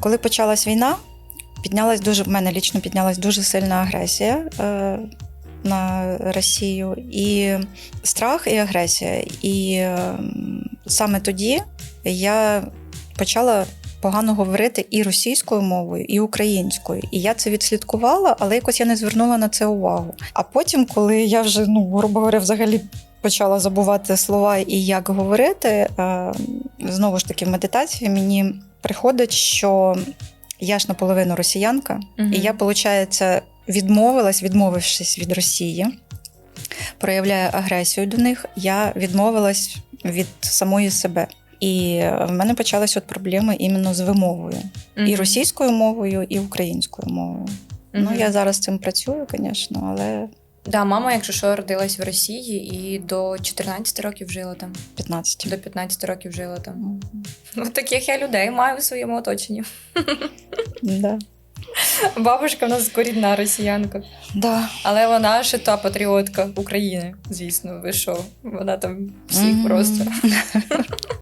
Коли почалась війна, піднялась дуже в мене лічно піднялась дуже сильна агресія е, на Росію, і страх і агресія. І е, саме тоді я почала погано говорити і російською мовою, і українською. І я це відслідкувала, але якось я не звернула на це увагу. А потім, коли я вже, ну, грубо говоря, взагалі. Почала забувати слова і як говорити. е, Знову ж таки, в медитації мені приходить, що я ж наполовину росіянка, Мгм. і я, виходить, відмовилась, відмовившись від Росії, проявляю агресію до них, я відмовилась від самої себе. І в мене почалися от проблеми іменно з вимовою. І російською мовою, і українською мовою. Ну, я зараз з цим працюю, звісно, але Да, мама, якщо що, родилась в Росії і до 14 років жила там, 15. до 15 років жила там. Мгм. Ну, таких я людей маю в своєму оточенні. Да. Бабушка в нас корінна росіянка, Да. але вона ще та патріотка України, звісно, ви що? Вона там всіх Мгм. просто.